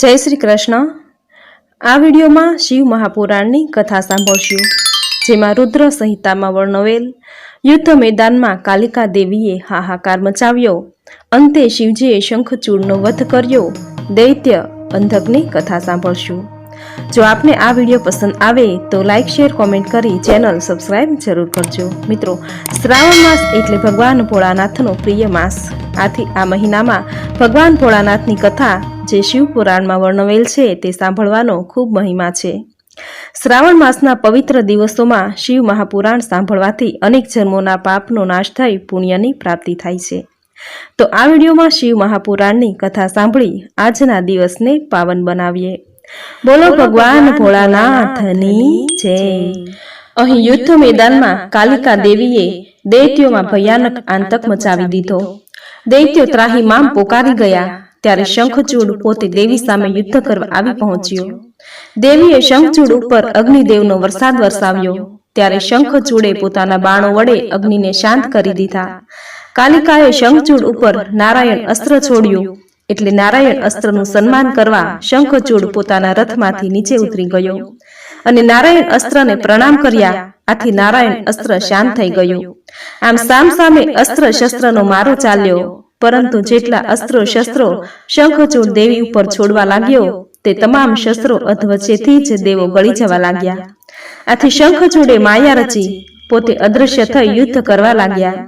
જય શ્રી કૃષ્ણ. આ વિડીયોમાં શિવ મહાપુરાણની કથા સાંભળશું, જેમાં રુદ્ર સંહિતામાં વર્ણવેલ યુદ્ધ મેદાનમાં કાલિકા દેવીએ હાહાકાર મચાવ્યો. અંતે શિવજીએ શંખચૂડનો વધ કર્યો. દૈત્ય અંધકની કથા સાંભળશું. જો આપને આ વીડિયો પસંદ આવે તો લાઇક શેર, કોમેન્ટ કરી ચેનલ સબસ્ક્રાઇબ જરૂર કરજો. મિત્રો, શ્રાવણ માસ એટલે ભગવાન ભોળાનાથનો પ્રિય માસ. આથી આ મહિનામાં ભગવાન ભોળાનાથની કથા જે શિવ પુરાણમાં વર્ણવેલ છે તે સાંભળવાનો ખૂબ મહિમા છે. શ્રાવણ માસના પવિત્ર દિવસોમાં શિવ મહાપુરાણ સાંભળવાથી અનેક જન્મોના પાપનો નાશ થઈ પુણ્યની પ્રાપ્તિ થાય છે. તો આ વિડીયોમાં શિવ મહાપુરાણની કથા સાંભળી આજના દિવસને પાવન બનાવીએ. બોલો ભગવાન ભોળાનાથની જય. અહીં યુદ્ધ મેદાનમાં કાલિકા દેવીએ દૈત્યોમાં ભયાનક આંતક મચાવી દીધો. દૈત્યો ત્રાહીમામ પોકારી ગયા. ત્યારે શંખચૂડ પોતે દેવી સામે યુદ્ધ કરવા આવી પહોંચ્યો. દેવીએ શંખચૂડ ઉપર અગ્નિદેવનો વરસાદ વરસાવ્યો. ત્યારે શંખચૂડે પોતાના બાણો વડે અગ્નિને શાંત કરી દીધા. કાલિકાએ શંખચૂડ ઉપર નારાયણ અસ્ત્ર છોડ્યું. એટલે નારાયણ અસ્ત્રનું સન્માન કરવા શંખચૂડ પોતાના રથમાંથી નીચે ઉતરી ગયો. અને નારાયણ અસ્ત્રને પ્રણામ કર્યા. આથી નારાયણ અસ્ત્ર શાંત થઈ ગયું. આમ સામ સામે અસ્ત્ર શસ્ત્રનો મારો ચાલ્યો. પરંતુ જેટલા અસ્ત્રો શસ્ત્રો શંખચૂડ દેવી ઉપર છોડવા લાગ્યો તે તમામ શસ્ત્રો અધવચ્ચેથી જ દેવો ગળી જવા લાગ્યા. આથી શંખચૂડે માયા રચી પોતે અદૃશ્ય થઈ યુદ્ધ કરવા લાગ્યા.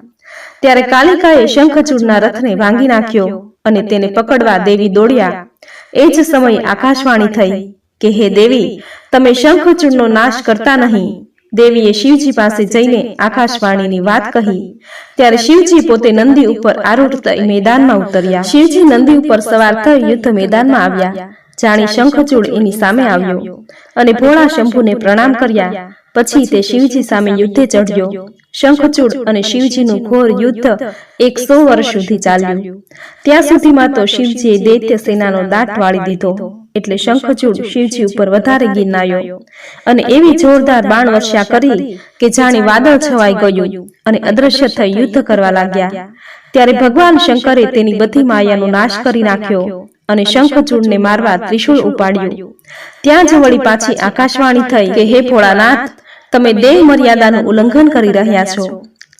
ત્યારે કાલિકાએ શંખચૂડના રથને ભાંગી નાખ્યો અને તેને પકડવા દેવી દોડ્યા. એ જ સમયે આકાશવાણી થઈ કે હે દેવી તમે શંખચૂડનો નાશ કરતા નહીં. દેવીએ શિવજી પાસે જઈને આકાશવાણીની વાત કહી. ત્યારે શિવજી પોતે નંદી ઉપર આરૂઢ થઈ મેદાનમાં ઉતર્યા. શિવજી નંદી ઉપર સવાર થઈ યુદ્ધ મેદાનમાં આવ્યા. જાણી શંખચૂડ એની સામે આવ્યો. અને ભોળા શંભુને પ્રણામ કર્યા. પછી તે શિવજી સામે યુદ્ધે ચઢ્યો. શંખચૂડ અને શિવજીનું ઘોર યુદ્ધ એકસો વર્ષ સુધી ચાલ્યું. ત્યાં સુધીમાં તો શિવજીએ દૈત્ય સેનાનો દાંત વાળી દીધો. એટલે શંખચૂડ શિવજી ઉપર વધારે ગિરનાયો. અને એવી જોરદાર બાણ વર્ષા કરી કે જાણે વાદળ છવાઈ ગયું અને અદ્રશ્ય થઈ યુદ્ધ કરવા લાગ્યા. ત્યારે ભગવાન શંકરે તેની બધી માયાનો નાશ કરી નાખ્યો અને શંખચૂડને મારવા ત્રિશૂળ ઉપાડ્યું. ત્યાં જ વળી પાછી આકાશવાણી થઈ કે હે ભોળાનાથ તમે દેહ મર્યાદાનું ઉલ્લંઘન કરી રહ્યા છો.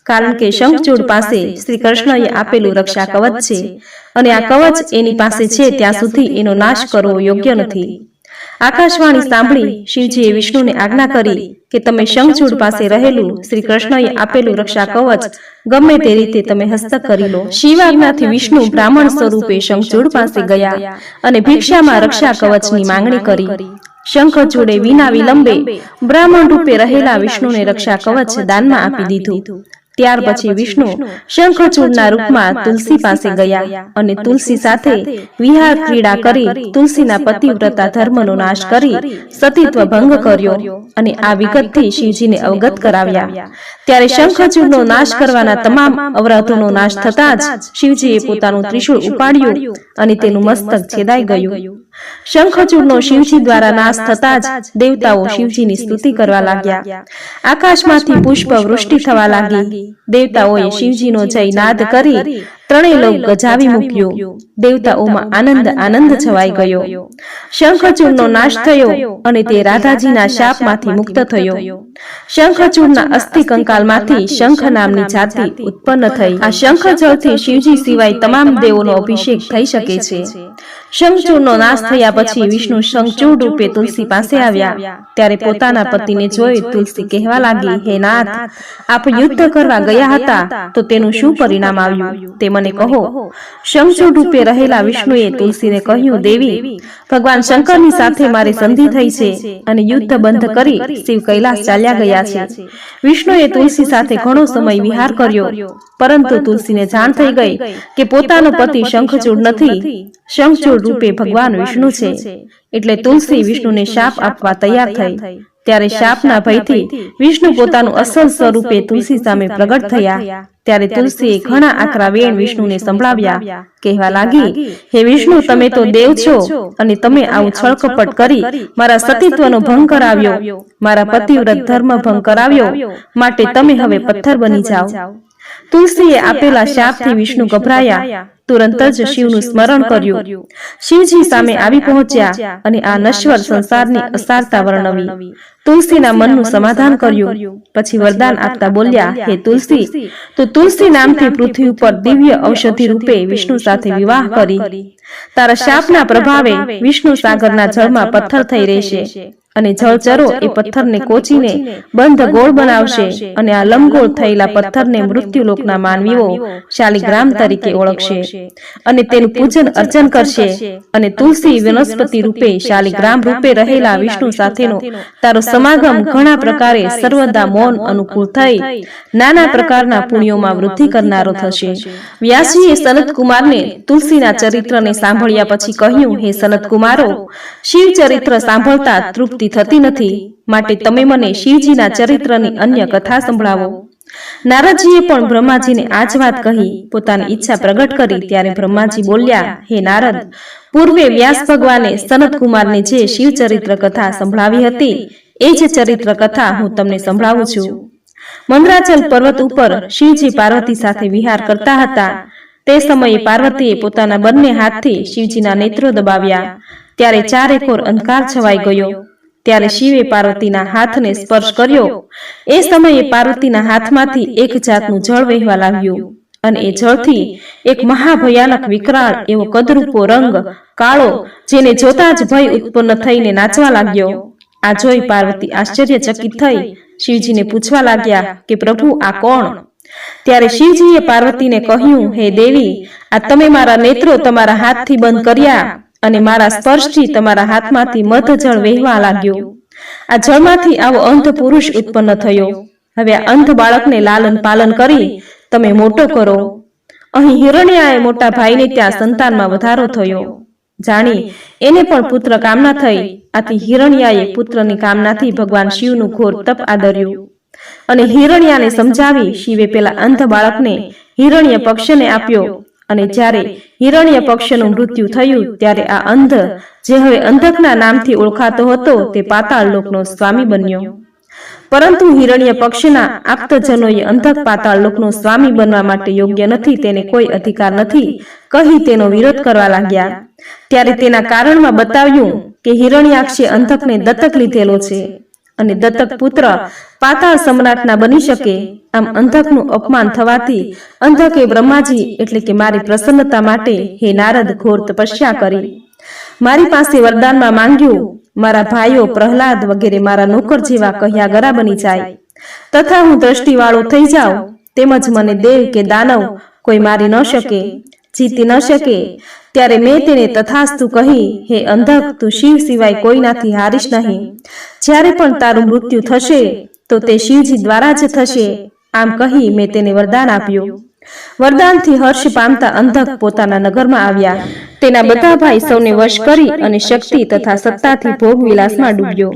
કારણ કે શંખચૂડ પાસે શ્રી કૃષ્ણએ આપેલું રક્ષા કવચ છે અને આ કવચ એની પાસે છે ત્યાં સુધી એનો નાશ કરવો યોગ્ય નથી. આકાશવાણી સાંભળી શિવજીએ વિષ્ણુને આજ્ઞા કરી કે તમે શંખચૂડ પાસે રહેલું શ્રી કૃષ્ણએ આપેલું રક્ષા કવચ ગમે તે રીતે તમે હસ્તક કરી લો. શિવાજ્ઞાથી વિષ્ણુ બ્રાહ્મણ સ્વરૂપે શંખચૂડ પાસે ગયા અને ભિક્ષામાં રક્ષા કવચની માંગણી કરી. શંખચૂડે વિના વિલંબે બ્રાહ્મણ રૂપે રહેલા વિષ્ણુને રક્ષા કવચ દાનમાં આપી દીધું ત્યાર પછી વિષ્ણુ શંખચૂડના રૂપમાં તુલસી પાસે ગયા અને તુલસી સાથે વિહાર ક્રીડા કરી તુલસીના પતિવ્રતા ધર્મનો નાશ કરી સતીત્વ ભંગ કર્યો અને આ વિગતથી શિવજીને અવગત કરાવ્યા. ત્યારે શંખચૂડનો નાશ કરવાના તમામ અવરોધોનો નાશ થતાં જ શિવજીએ પોતાનું ત્રિશુળ ઉપાડ્યું અને તેનું મસ્તક છેદાઈ ગયું. શંખચૂડનો શિવજી દ્વારા નાશ થતા જ દેવતાઓ શિવજીની સ્તુતિ કરવા લાગ્યા. આકાશમાંથી પુષ્પ વૃષ્ટિ થવા લાગી. દેવતાઓએ શિવજીનો જય નાદ કરી ત્રણેય લોક ગજાવી મૂક્યો. દેવતાઓમાં આનંદ આનંદ છવાઈ ગયો. શંખચૂડનો નાશ થયો અને તે રાધાજીના શાપમાંથી મુક્ત થયો. શંખચૂડના અસ્થિ કંકાલમાંથી શંખ નામની જાતિ ઉત્પન્ન થઈ. આ શંખ જળથી શિવજી સિવાય તમામ દેવોનો અભિષેક થઈ શકે છે. શંખચૂડનો નાશ થયા પછી વિષ્ણુ શંખચૂડ રૂપે તુલસી પાસે આવ્યા ત્યારે પોતાના પતિને જોઈ તુલસી કહેવા લાગી. હે નાથ આપ યુદ્ધ કરવા ગયા હતા તો તેનું શું પરિણામ આવ્યું? તે મને કહો. શંખચૂડ રૂપે રહેલા વિષ્ણુએ તુલસીને કહ્યું દેવી ભગવાન શંકરની સાથે મારી સંધિ થઈ છે અને યુદ્ધ બંધ કરી શિવ કૈલાસ ચાલ્યા ગયા છે. વિષ્ણુએ તુલસી સાથે ઘણો સમય વિહાર કર્યો. પરંતુ તુલસીને જાણ થઈ ગઈ કે પોતાનો પતિ શંખચૂડ નથી શંખચૂડ રૂપે ભગવાન વિષ્ણુ છે. એટલે તુલસી વિષ્ણુને શાપ આપવા તૈયાર થઈ. ત્યારે શાપના ભયથી વિષ્ણુ પોતાનું અસલ સ્વરૂપે તુલસી સામે પ્રગટ થયા. ત્યારે તુલસીએ ઘણા આકરા વેણ વિષ્ણુને સંભળાવ્યા. કહેવા લાગી હે વિષ્ણુ તમે તો દેવ છો અને તમે આવું છળકપટ કરી. મારા સતીત્વનો ભંગ કરાવ્યો. મારા પતિવ્રત ધર્મ ભંગ કરાવ્યો. માટે તમે હવે પથ્થર બની જાઓ. તુલસીએ આપેલા શાપથી વિષ્ણુ ગભરાયા. તુરંત જ શિવનું સ્મરણ કર્યું. શિવજી સામે આવી પહોંચ્યા અને આ નશ્વર સંસારની અસારતા વર્ણવી. તુલસીના મનનું સમાધાન કર્યું. પછી વરદાન આપતા બોલ્યા હે તુલસી તો તુલસી નામથી પૃથ્વી ઉપર દિવ્ય ઔષધિ રૂપે વિષ્ણુ સાથે વિવાહ કરી. તારા શાપના પ્રભાવે વિષ્ણુ સાગરના જળમાં પથ્થર થઈ રહેશે. અને જળચરો એ પથ્થરને કોચીને બંધ ગોળ બનાવશે અને આ લંબગોળ થયેલા પથ્થરને મૃત્યુલોકના માનવીઓ શાલિગ્રામ તરીકે ઓળખશે. અને તેનું પૂજન અર્ચન કરશે. અને તુલસી વનસ્પતિ રૂપે શાલિગ્રામ રૂપે રહેલા વિષ્ણુ સાથેનો તારો સમાગમ ઘણા પ્રકારે સર્વદા મૌન અનુકૂળ થઈ નાના પ્રકારના પુણ્યોમાં વૃદ્ધિ કરનારો થશે. વ્યાસજીએ સનતકુમારને તુલસીના ચરિત્રને સાંભળ્યા પછી કહ્યું હે સનતકુમારો શિવ ચરિત્ર સાંભળતા તૃપ્તિ થતી નથી. માટે તમે મને શિવજીના ચરિત્રની અન્ય કથા સંભળાવો. નારદજીએ પણ બ્રહ્માજીને આ જ વાત કહી. પોતાની ઈચ્છા પ્રગટ કરી ત્યારે બ્રહ્માજી બોલ્યા, હે નારદ, પૂર્વે વ્યાસ ભગવાને સનત જે શિવચરિત્ર કથા સંભળાવી હતી, એ જ ચરિત્ર કથા હું તમને સંભળાવું છું. મંદરાચલ પર્વત ઉપર શિવજી પાર્વતી સાથે વિહાર કરતા હતા. તે સમયે પાર્વતીએ પોતાના બંને હાથથી શિવજીના નેત્રો દબાવ્યા. ત્યારે ચારેકોર અંધકાર છવાઈ ગયો. ત્યારે શિવે પાર્વતીના હાથને સ્પર્શ કર્યો. એ સમયે પાર્વતીના હાથમાંથી એક જાતનું જળ વહેવા લાગ્યું અને એ જળથી એક મહાભયાનક વિકરાળ એવો કદરૂપો રંગ કાળો જેને જોતા જ ભય ઉત્પન્ન થઈને નાચવા લાગ્યો. આ જોઈ પાર્વતી આશ્ચર્યચકિત થઈ. શિવજીને પૂછવા લાગ્યા કે, પ્રભુ, આ કોણ? ત્યારે શિવજીએ પાર્વતીને કહ્યું, હે દેવી, આ તમે મારા નેત્રો તમારા હાથથી બંધ કર્યા. અને મારા સ્પર્શથી તમારા હાથમાંથી મધ જળ વહેવા લાગ્યું. આ જળમાંથી આવો અંધ પુરુષ ઉત્પન્ન થયો. હવે આ અંધ બાળકને લાલન પાલન કરી તમે મોટો કરો. અહીં હિરણ્યાએ મોટા ભાઈને ત્યાં સંતાનમાં વધારો થયો. જાણી એને પણ પુત્ર કામના થઈ. આથી હિરણ્યાએ પુત્રની કામનાથી ભગવાન શિવનું ઘોર તપ આદર્યું. અને હિરણ્યાને સમજાવી શિવે પેલા અંધ બાળકને હિરણ્ય પક્ષને આપ્યો. અને જ્યારે હિરણ્ય પક્ષનું મૃત્યુ થયું ત્યારે આ અંધ જે હવે અંધકના નામથી ઓળખાતો હતો તે પાતાળ લોકનો સ્વામી બન્યો. પરંતુ હિરણ્ય પક્ષના આપ્તજનોએ અંધક પાતાળ લોકનો સ્વામી બનવા માટે યોગ્ય નથી તેને કોઈ અધિકાર નથી. કહી તેનો વિરોધ કરવા લાગ્યા. ત્યારે તેના કારણમાં બતાવ્યું કે હિરણ્યાક્ષે અંધકને દત્તક લીધેલો છે. અને દત્તક પુત્ર પાતાળ સમ્રાટના બની શકે, આમ અંધકનું અપમાન થવાથી અંધકે બ્રહ્માજી એટલે કે મારી પ્રસન્નતા માટે હે નારદ ઘોર તપસ્યા કરી. મારી પાસે વરદાનમાં માંગ્યું, મારા ભાઈઓ પ્રહલાદ વગેરે મારા નોકર જેવા કહ્યા ગરા બની જાય. તથા હું દ્રષ્ટિવાળો થઈ જાઉં, તેમજ મને દેવ કે દાનવ કોઈ મારી ન શકે. જીતી ન શકે. ત્યારે મેં તેને તથાસ્તુ કહી, હે અંધક, તું શિવ સિવાય કોઈનાથી હારીશ નહીં. જ્યારે પણ તારું મૃત્યુ થશે, તો તે શિવજી દ્વારા જ થશે. આમ કહી મેં તેને વરદાન આપ્યું. વરદાનથી હર્ષ પામતા અંધક પોતાના નગરમાં આવ્યા. તેના બધા ભાઈ સૌને વશ કરી અને શક્તિ તથા સત્તાથી ભોગ વિલાસમાં ડૂબ્યો.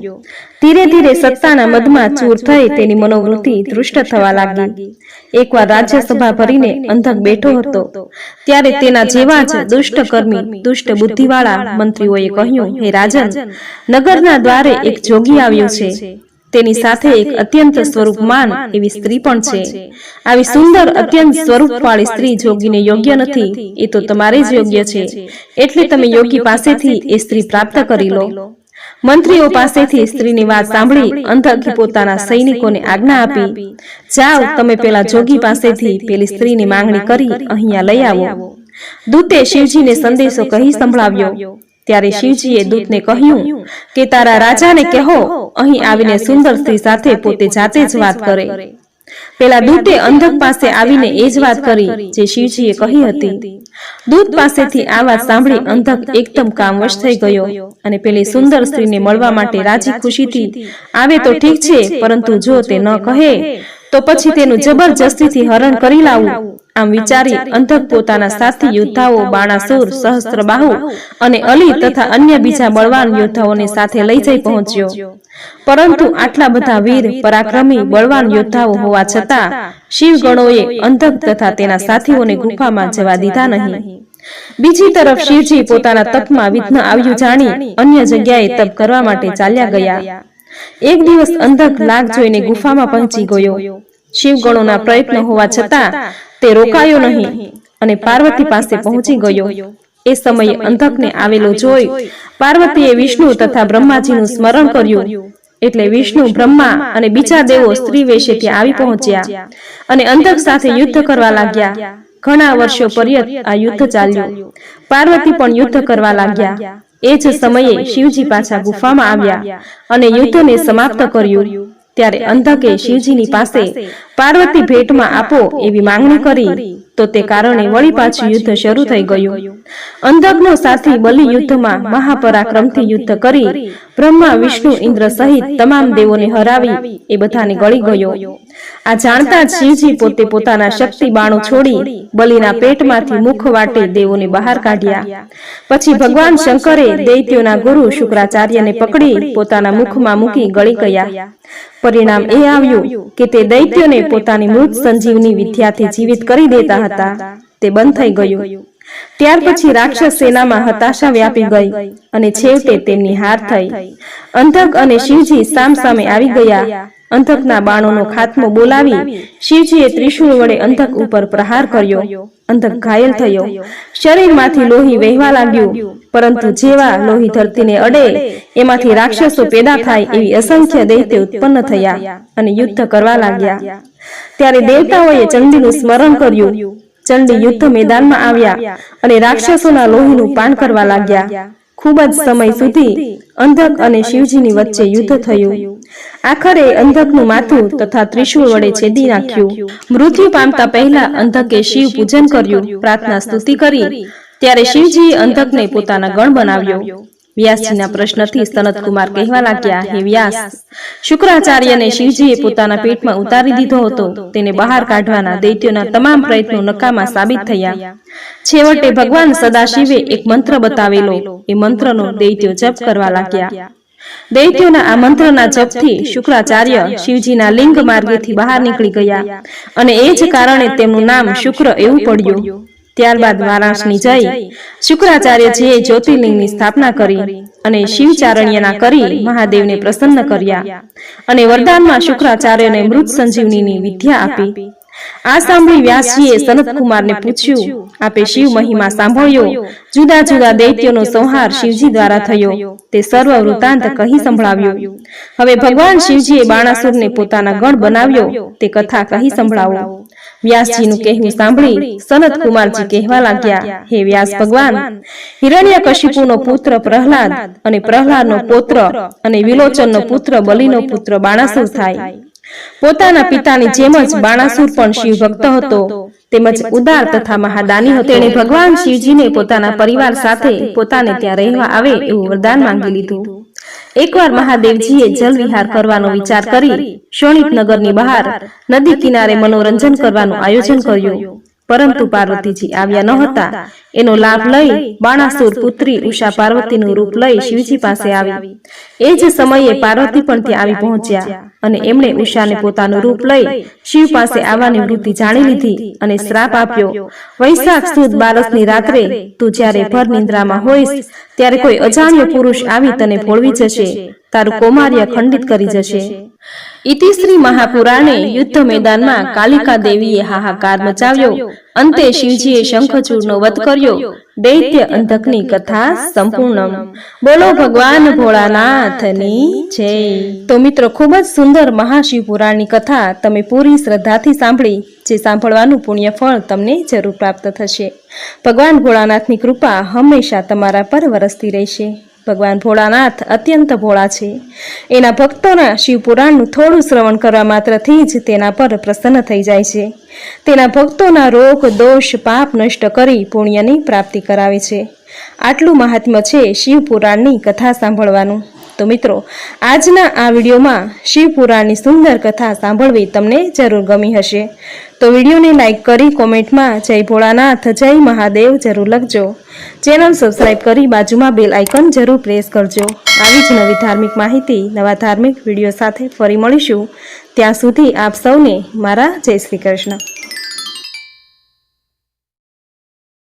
ધીરે ધીરે સત્તાના મદમાં ચૂર થઈ તેની મનોવૃત્તિ દૃષ્ટ થવા લાગી. એકવાર રાજ્યસભા ભરીને અંધક બેઠો હતો. ત્યારે તેના જેવા જ દુષ્ટ કર્મી દુષ્ટ બુદ્ધિવાળા મંત્રીઓએ કહ્યું હે રાજન નગરના દ્વારે એક જોગી આવ્યો છે. તેની સાથે એક અત્યંત સ્વરૂપમાન એવી સ્ત્રી પણ છે. આવી સુંદર અત્યંત સ્વરૂપવાળી સ્ત્રી જોગીને યોગ્ય નથી. એ તો તમારે જ યોગ્ય છે. એટલે તમે યોગી પાસેથી એ સ્ત્રી પ્રાપ્ત કરી લો. મંત્રીઓ પાસેથી સ્ત્રીની વાત સાંભળી અંધકી પોતાના સૈનિકોને આજ્ઞા આપી. જાઓ તમે પેલા જોગી પાસેથી પેલી સ્ત્રીની માંગણી કરી અહીંયા લઈ આવો. દૂતે શિવજીને સંદેશો કહી સંભળાવ્યો. ત્યારે શિવજીએ દૂતને કહ્યું કે તારા રાજાને કહો અહીં આવીને સુંદર સ્ત્રી સાથે પોતે જાતે જ વાત કરે. પેલા દૂતે અંધક પાસે આવીને એ જ વાત કરી જે શિવજીએ કહી હતી. દૂત પાસેથી આ વાત સાંભળી અંધક એકદમ કામવશ થઈ ગયો અને પેલી સુંદર સ્ત્રીને મળવા માટે રાજી ખુશીથી આવે તો ઠીક છે પરંતુ જો તે ન કહે તો પછી તેનું જબરજસ્તીથી હરણ કરી લાવવું આમ વિચારી અંધક પોતાના સાથી યોદ્ધાઓ બાણાસુર સહસ્ત્રબાહુ અને અલી તથા અન્ય બીજા બળવાન યોદ્ધાઓને સાથે લઈ જઈ પહોંચ્યો. પરંતુ આટલા બધા વીર પરાક્રમી બળવાન યોદ્ધાઓ હોવા છતાં શિવગણોએ અંધક તથા તેના સાથીઓને ગુફામાં જવા દીધા નહીં. બીજી તરફ શિવજી પોતાના તપમાં વિઘ્ન આવ્યું જાણી અન્ય જગ્યાએ તપ કરવા માટે ચાલ્યા ગયા. એક દિવસ અંધક નાગ જોઈને ગુફામાં પહોંચી ગયો. શિવગણોના પ્રયત્ન હોવા છતાં તે રોકાયો નહીં અને પાર્વતી પાસે પહોંચી ગયો. એ સમયે અંધકને આવેલો જોઈ પાર્વતીએ વિષ્ણુ તથા બ્રહ્માજીનું સ્મરણ કર્યું. એટલે વિષ્ણુ બ્રહ્મા અને બીજા દેવો સ્ત્રી વેશે ત્યાં આવી પહોંચ્યા. અને અંધક સાથે યુદ્ધ કરવા લાગ્યા. ઘણા વર્ષો પર્યંત આ યુદ્ધ ચાલ્યું. પાર્વતી પણ યુદ્ધ કરવા લાગ્યા. એ જ સમયે શિવજી પાછા ગુફામાં આવ્યા અને યુદ્ધને સમાપ્ત કર્યું. ત્યારે અંધકે શિવજીની પાસે પાર્વતી ભેટમાં આપો એવી માંગણી કરી. તો તે કારણે વળી પાછું યુદ્ધ શરૂ થઈ ગયું. અંધકનો સાથી બલિ યુદ્ધમાં મહાપરાક્રમથી યુદ્ધ કરી. બ્રહ્મા વિષ્ણુ ઇન્દ્ર સહિત તમામ દેવોને હરાવી એ બધાને ગળી ગયો. આ જાણતા જ શિવજી પોતે પોતાના શક્તિ બાણો છોડી બલિના પેટમાંથી મુખ વાટે દેવોને બહાર કાઢ્યા. પછી ભગવાન શંકરે દૈત્યોના ગુરુ શુક્રાચાર્યને પકડી પોતાના મુખમાં મૂકી ગળી ગયા. પરિણામ એ આવ્યું કે તે દૈત્યોને પોતાની મૃત સંજીવની વિદ્યાથી જીવિત કરી દેતા હતા. તે બંધ થઈ ગયું. ત્યાર પછી રાક્ષસ સેનામાં હતાશા વ્યાપી ગઈ અને છેવટે તેમની હાર થઈ. અંધક અને શિવજી સામ સામે આવી ગયા. અંધકના બાણોનો ખાત્મો બોલાવી શિવજીએ ત્રિશુળ વડે અંધક ઉપર પ્રહાર કર્યો. અંધક ઘાયલ થયો. શરીરમાંથી લોહી વહેવા લાગ્યું. પરંતુ જેવા લોહી ધરતીને અડે એમાંથી રાક્ષસો પેદા થાય એવી અસંખ્ય દૈત્ય ઉત્પન્ન થયા અને યુદ્ધ કરવા લાગ્યા. ત્યારે દેવતાઓએ ચંડીનું સ્મરણ કર્યું. ચંડી યુદ્ધ મેદાનમાં આવ્યા અને રાક્ષસોના લોહીનું પાન કરવા લાગ્યા. ખૂબ જ સમય સુધી અંધક અને શિવજીની વચ્ચે યુદ્ધ થયું આખરે અંધકનું માથું તથા ત્રિશુળ વડે છેદી નાખ્યું. મૃત્યુ પામતા પહેલા અંધકે શિવ પૂજન કર્યું પ્રાર્થના સ્તુતિ કરી ત્યારે શિવજીએ અંધકને પોતાના ગણ બનાવ્યો. વ્યાસજીના પ્રશ્નથી સનતકુમાર કહેવા લાગ્યા હે વ્યાસ શુક્રાચાર્યને શિવજીએ પોતાના પેટમાં ઉતારી દીધો હતો. તેને બહાર કાઢવાના દૈત્યોના તમામ પ્રયત્નો નકામા સાબિત થયા. છેવટે ભગવાન સદાશિવે એક મંત્ર બતાવેલો. એ મંત્રનો દૈત્યો જપ કરવા લાગ્યા. દૈત્યોના આ મંત્રના જપથી શુક્રાચાર્ય શિવજીના લિંગ માર્ગેથી બહાર નીકળી ગયા. અને એ જ કારણે તેમનું નામ શુક્ર એવું પડ્યું. ત્યારબાદ વારાણસની જઈ શુક્રાચાર્યજીએ જ્યોતિર્લિંગની સ્થાપના કરી અને શિવચારણ્યના કરી મહાદેવને પ્રસન્ન કર્યા. અને વરદાનમાં શુક્રાચાર્યને મૃત સંજીવનીની વિદ્યા આપી. આ સાંભળી વ્યાસજીએ સનતકુમારને પૂછ્યું આપે શિવ મહિમા સાંભળ્યો? જુદા જુદા દૈત્યોનો સંહાર શિવજી દ્વારા થયો. તે સર્વ વૃતાંત કહી સંભળાવ્યો. હવે ભગવાન શિવજીએ બાણાસુરને પોતાના ગણ બનાવ્યો. તે કથા કહી સંભળાવો. વ્યાસજીનું કહેવું સાંભળી સનત કુમારજી કહેવા લાગ્યા હે વ્યાસ ભગવાન હિરણ્યકશિપુનો પુત્ર પ્રહલાદ અને પ્રહલાદનો પુત્ર અને વિલોચનનો પુત્ર બલિનો પુત્ર બાણાસુર થાય. પોતાના પિતાની જેમ જ બાણાસુર પણ શિવ ભક્ત હતો. તેમજ ઉદાર તથા મહાદાની હતો. તેણે ભગવાન શિવજીને પોતાના પરિવાર સાથે પોતાને ત્યાં રહેવા આવે એવું વરદાન માંગી લીધું. એકવાર મહાદેવજીએ જલ વિહાર કરવાનો વિચાર કરી શોણિત નગરની બહાર નદી કિનારે મનોરંજન કરવાનું આયોજન કર્યું. પરંતુ પાર્વતીજી આવ્યા ન હતા એનો લાભ લઈ બાણાસુર પુત્રી ઉષા પાર્વતીનું રૂપ લઈ શિવજી પાસે આવી. એ જ સમયે પાર્વતી પણ ત્યાં આવી પહોંચ્યા. અને એમણે ઉષાને પોતાનું રૂપ લઈ શિવ પાસે આવવાની વૃત્તિ જાણી લીધી અને શ્રાપ આપ્યો. વૈશાખ સુદ બારસની રાત્રે તું જ્યારે ભર નિંદ્રામાં હોઈશ ત્યારે કોઈ અજાણ્યો પુરુષ આવી તને ભોળવી જશે. તારું કૌમાર્ય ખંડિત કરી જશે. ઇતિશ્રી મહાપુરાણે યુદ્ધ મેદાનમાં કાલિકા દેવીએ હાહાકાર મચાવ્યો. અંતે શિવજીએ શંખચૂડનો વધ કર્યો. દૈત્ય અંધકની કથા સંપૂર્ણ બોલો ભગવાન ભોળાનાથની જય. તો મિત્રો ખૂબ જ સુંદર મહાશિવ પુરાણની કથા તમે પૂરી શ્રદ્ધાથી સાંભળી જે સાંભળવાનું પુણ્ય ફળ તમને જરૂર પ્રાપ્ત થશે. ભગવાન ભોળાનાથની કૃપા હંમેશા તમારા પર વરસતી રહેશે. ભગવાન ભોળાનાથ અત્યંત ભોળા છે. એના ભક્તોના શિવપુરાણનું થોડું શ્રવણ કરવા માત્રથી જ તેના પર પ્રસન્ન થઈ જાય છે. તેના ભક્તોના રોગ, દોષ, પાપ નષ્ટ કરી પુણ્યની પ્રાપ્તિ કરાવે છે. આટલું મહાત્મ્ય છે શિવપુરાણની કથા સાંભળવાનું. તો મિત્રો, આજના આ વિડીયોમાં શિવપુરાણની સુંદર કથા સાંભળવી તમને જરૂર ગમી હશે. તો વિડીયોને લાઇક કરી કોમેન્ટમાં જય ભોળાનાથ, જય મહાદેવ જરૂર લખજો. ચેનલ સબસ્ક્રાઇબ કરી બાજુમાં બેલ આઇકન જરૂર પ્રેસ કરજો. આવી જ નવી ધાર્મિક માહિતી, નવા ધાર્મિક વીડિયો સાથે ફરી મળીશું. ત્યાં સુધી આપ સૌને મારા જય શ્રી કૃષ્ણ.